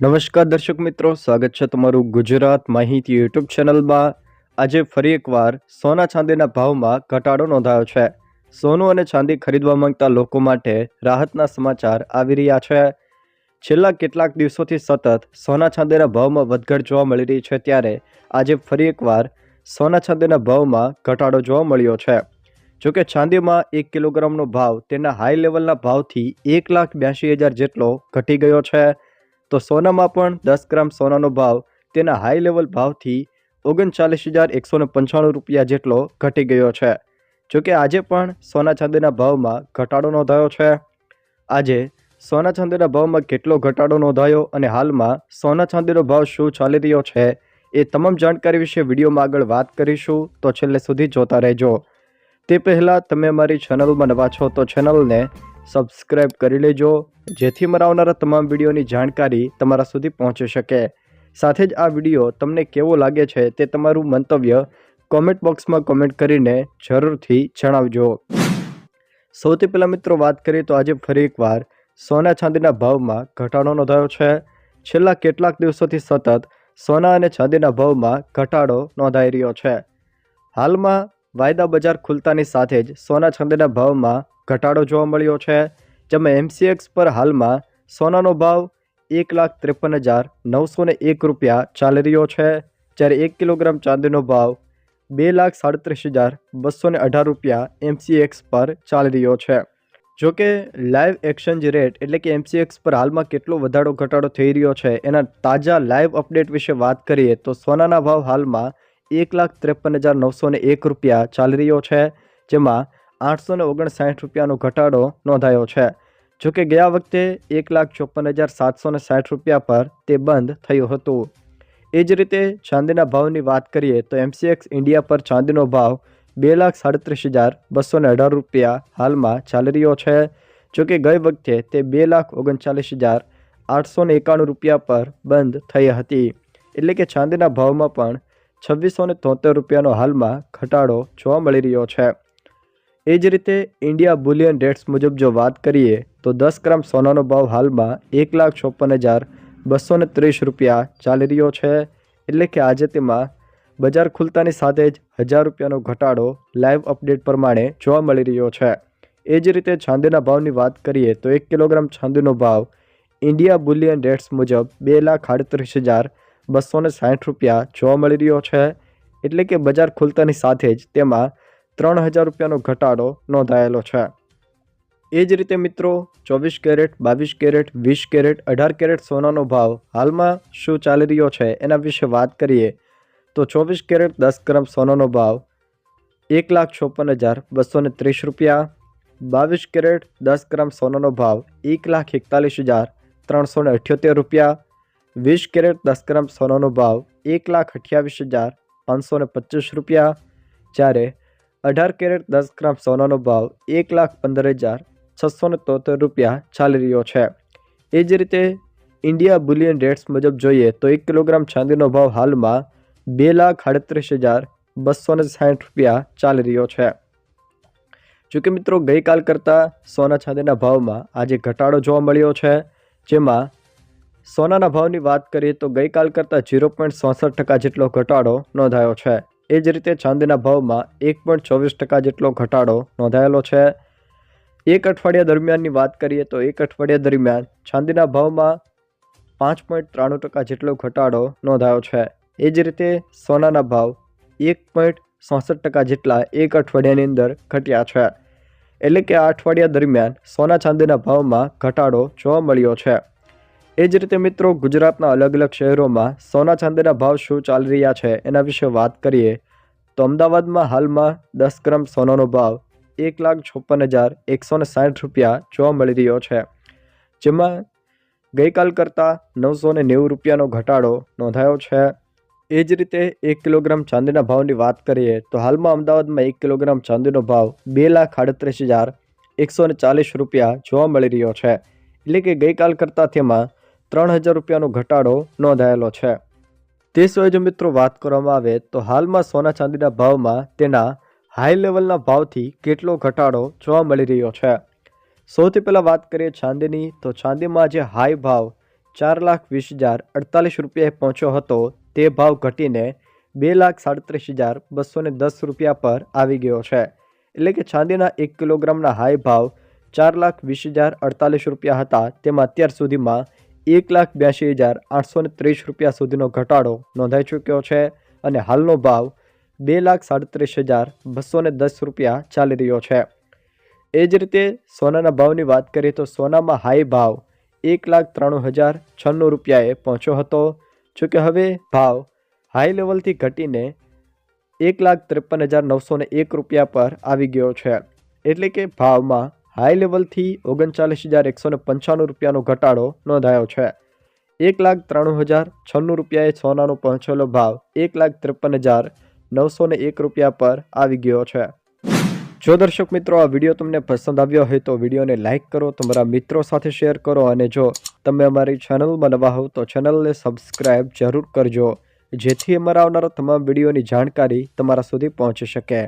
નમસ્કાર દર્શક મિત્રો, સ્વાગત છે તમારું ગુજરાત માહિતી યુટ્યુબ ચેનલમાં. આજે ફરી એકવાર સોના ચાંદીના ભાવમાં ઘટાડો નોંધાયો છે. સોનું અને ચાંદી ખરીદવા માંગતા લોકો માટે રાહતના સમાચાર આવી રહ્યા છે. છેલ્લા કેટલાક દિવસોથી સતત સોના ચાંદીના ભાવમાં વધઘટ જોવા મળી રહી છે ત્યારે આજે ફરી એકવાર સોના ચાંદીના ભાવમાં ઘટાડો જોવા મળ્યો છે. જોકે ચાંદીમાં એક કિલોગ્રામનો ભાવ તેના હાઈ લેવલના ભાવથી એક લાખ બ્યાસી હજાર જેટલો ઘટી ગયો છે. તો સોનામાં પણ દસ ગ્રામ સોનાનો ભાવ તેના હાઈ લેવલ ભાવથી ઓગણચાલીસ હજાર એકસોને પંચાણું રૂપિયા જેટલો ઘટી ગયો છે. જોકે આજે પણ સોના ચાંદીના ભાવમાં ઘટાડો નોંધાયો છે. આજે સોના ચાંદીના ભાવમાં કેટલો ઘટાડો નોંધાયો અને હાલમાં સોના ચાંદીનો ભાવ શું ચાલી રહ્યો છે એ તમામ જાણકારી વિશે વિડીયોમાં આગળ વાત કરીશું. તો છેલ્લે સુધી જોતા રહેજો. તે પહેલાં તમે અમારી ચેનલમાં નવા છો તો ચેનલને સબસ્ક્રાઇબ કરી લેજો, જેથી મારા આવનારા તમામ વિડીયોની જાણકારી તમારા સુધી પહોંચી શકે. સાથે જ આ વીડિયો તમને કેવો લાગે છે તે તમારું મંતવ્ય કોમેન્ટ બોક્સમાં કોમેન્ટ કરીને જરૂરથી જણાવજો. સૌથી પહેલાં મિત્રો વાત કરીએ તો આજે ફરી એકવાર સોના ચાંદીના ભાવમાં ઘટાડો નોંધાયો છે. છેલ્લા કેટલાક દિવસોથી સતત સોના અને ચાંદીના ભાવમાં ઘટાડો નોંધાઈ રહ્યો છે. હાલમાં વાયદા બજાર ખુલતાની સાથે જ સોના ચાંદીના ભાવમાં ઘટાડો જોવા મળ્યો છે, જેમાં એમસીએક્સ પર હાલમાં સોનાનો ભાવ એક લાખ ત્રેપન હજાર નવસો ને એક રૂપિયા ચાલી રહ્યો છે, જ્યારે એક કિલોગ્રામ ચાંદીનો ભાવ બે લાખ સાડત્રીસ હજાર બસો ને અઢાર રૂપિયા એમસીએક્સ પર ચાલી રહ્યો છે. જો કે લાઈવ એક્સચેન્જ રેટ એટલે કે એમસીએક્સ પર હાલમાં કેટલો વધારો ઘટાડો થઈ રહ્યો છે, એના તાજા લાઈવ અપડેટ વિશે વાત કરીએ તો સોનાના ભાવ હાલમાં એક લાખ ત્રેપન હજાર નવસો એક રૂપિયા ચાલી રહ્યો છે, જેમાં આઠસો ને ઓગણસાઠ રૂપિયાનો ઘટાડો નોંધાયો છે. જોકે ગયા વખતે એક લાખ ચોપન હજાર સાતસો ને સાઠ રૂપિયા પર તે બંધ થયું હતું. એ જ રીતે ચાંદીના ભાવની વાત કરીએ તો એમસીએક્સ ઇન્ડિયા પર ચાંદીનો ભાવ બે લાખ સાડત્રીસ હજાર બસો ને અઢાર રૂપિયા હાલમાં ચાલી રહ્યો છે. જોકે ગઈ વખતે તે બે લાખ ઓગણચાલીસ હજાર આઠસો ને એકાણું રૂપિયા પર બંધ થઈ હતી. એટલે કે ચાંદીના ભાવમાં પણ છવ્વીસો ને તોતેર રૂપિયાનો હાલમાં ઘટાડો જોવા મળી રહ્યો છે. એ જ રીતે ઇન્ડિયા બુલિયન રેટ્સ મુજબ જો વાત કરીએ, તો દસ ગ્રામ સોનાનો ભાવ હાલમાં એક લાખ ચોપન હજાર બસો ત્રીસ રૂપિયા ચાલી રહ્યો છે. એટલે કે આજે તેમાં બજાર ખુલતાની સાથે જ હજાર રૂપિયાનો ઘટાડો લાઈવ અપડેટ પ્રમાણે જોવા મળી રહ્યો છે. એ જ રીતે ચાંદીના ભાવની વાત કરીએ, તો એક કિલોગ્રામ ચાંદીનો ભાવ ઇન્ડિયા બુલિયન રેટ્સ મુજબ બે લાખ આડત્રીસ હજાર બસો સાઠ રૂપિયા જોવા મળી રહ્યો છે. એટલે કે બજાર ખુલતાની સાથે જ તેમાં ત્રણ હજાર રૂપિયાનો ઘટાડો નોંધાયેલો છે. એ જ રીતે મિત્રો, ચોવીસ કેરેટ, બાવીસ કેરેટ, વીસ કેરેટ, અઢાર કેરેટ સોનાનો ભાવ હાલમાં શું ચાલી રહ્યો છે એના વિશે વાત કરીએ, તો ચોવીસ કેરેટ, દસ ગ્રામ સોનાનો ભાવ એક લાખ ચોપન હજાર બસો ત્રીસ રૂપિયા. બાવીસ કેરેટ, દસ ગ્રામ સોનાનો ભાવ એક લાખ એકતાલીસ હજાર ત્રણસો ને અઠ્યોતેર રૂપિયા. વીસ કેરેટ, દસ ગ્રામ સોનાનો ભાવ એક લાખ અઠ્યાવીસ હજાર પાંચસો પચીસ રૂપિયા. જ્યારે અઢાર કેરેટ દસ ગ્રામ સોનાનો ભાવ એક લાખ પંદર હજાર છસો ને તોતેર રૂપિયા ચાલી રહ્યો છે. એ જ રીતે ઇન્ડિયા બુલિયન રેટ્સ મુજબ જોઈએ તો એક કિલોગ્રામ ચાંદીનો ભાવ હાલમાં બે લાખ આડત્રીસ હજાર બસો ને સાઠ રૂપિયા ચાલી રહ્યો છે. જોકે મિત્રો, ગઈકાલ કરતાં સોના ચાંદીના ભાવમાં આજે ઘટાડો જોવા મળ્યો છે. જેમાં સોનાના ભાવની વાત કરીએ તો ગઈકાલ કરતાં ઝીરો પોઈન્ટ ચોસઠ ટકા જેટલો ઘટાડો નોંધાયો છે. એ જ રીતે ચાંદીના ભાવમાં એક પોઈન્ટ ચોવીસ ટકા જેટલો ઘટાડો નોંધાયેલો છે. એક અઠવાડિયા દરમિયાનની વાત કરીએ તો એક અઠવાડિયા દરમિયાન ચાંદીના ભાવમાં પાંચ પોઈન્ટ ત્રાણું ટકા જેટલો ઘટાડો નોંધાયો છે. એ જ રીતે સોનાના ભાવ એક પોઈન્ટ ચોસઠ ટકા જેટલા એક અઠવાડિયાની અંદર ઘટ્યા છે. એટલે કે આ અઠવાડિયા દરમિયાન સોના ચાંદીના ભાવમાં ઘટાડો જોવા મળ્યો છે. એ જ રીતે મિત્રો, ગુજરાતના અલગ અલગ શહેરોમાં સોના ચાંદીના ભાવ શું ચાલી રહ્યા છે એના વિશે વાત કરીએ તો અમદાવાદમાં હાલમાં દસ ગ્રામ સોનાનો ભાવ એક લાખ છપ્પન હજાર એકસો સાઠ રૂપિયા જોવા મળી રહ્યો છે. જેમાં ગઈકાલ કરતાં નવસો ને નેવું રૂપિયાનો ઘટાડો નોંધાયો છે. એ જ રીતે એક કિલોગ્રામ ચાંદીના ભાવની વાત કરીએ તો હાલમાં અમદાવાદમાં એક કિલોગ્રામ ચાંદીનો ભાવ બે લાખ આડત્રીસ હજાર એકસો ચાલીસ રૂપિયા જોવા મળી રહ્યો છે. એટલે કે ગઈકાલ કરતાં તેમાં ત્રણ હજાર રૂપિયાનો ઘટાડો નોંધાયેલો છે. તે સિવાય જો મિત્રો વાત કરવામાં આવે તો હાલમાં સોના ચાંદીના ભાવમાં તેના હાઈ લેવલના ભાવથી કેટલો ઘટાડો જોવા મળી રહ્યો છે. સૌથી પહેલાં વાત કરીએ ચાંદીની, તો ચાંદીમાં જે હાઈ ભાવ ચાર લાખ વીસ હજાર અડતાલીસ રૂપિયાએ પહોંચ્યો હતો, તે ભાવ ઘટીને બે લાખ સાડત્રીસ હજાર બસો ને દસ રૂપિયા પર આવી ગયો છે. એટલે કે ચાંદીના એક કિલોગ્રામના હાઈ ભાવ ચાર લાખ વીસ હજાર અડતાલીસ રૂપિયા હતા, તેમાં અત્યાર સુધીમાં એક લાખ બ્યાસી હજાર આઠસો ને ત્રીસ રૂપિયા સુધીનો ઘટાડો નોંધાઈ ચૂક્યો છે અને હાલનો ભાવ બે લાખ સાડત્રીસ હજાર બસો ને દસ રૂપિયા ચાલી રહ્યો છે. એ જ રીતે સોનાના ભાવની વાત કરીએ તો સોનામાં હાઈ ભાવ એક લાખ ત્રાણું હજાર છન્નું રૂપિયાએ પહોંચ્યો હતો, જોકે હવે ભાવ હાઈ લેવલથી ઘટીને એક લાખ ત્રેપન હજાર નવસો એક રૂપિયા પર આવી ગયો છે. એટલે કે ભાવમાં હાઈ લેવલથી ઓગણચાલીસ હજાર એકસો ને પંચાણું રૂપિયાનો ઘટાડો નોંધાયો છે. એક લાખ ત્રાણું હજાર છન્નું રૂપિયાએ સોનાનો પહોંચેલો ભાવ એક લાખ ત્રેપન હજાર નવસો ને એક રૂપિયા પર આવી ગયો છે. જો દર્શક મિત્રો, આ વીડિયો તમને પસંદ આવ્યો હોય તો વિડીયોને લાઇક કરો, તમારા મિત્રો સાથે શેર કરો અને જો તમે અમારી ચેનલમાં નવા હોવ તો ચેનલને સબસ્ક્રાઈબ જરૂર કરજો, જેથી અમારા આવનારા તમામ વિડીયોની જાણકારી તમારા સુધી પહોંચી શકે.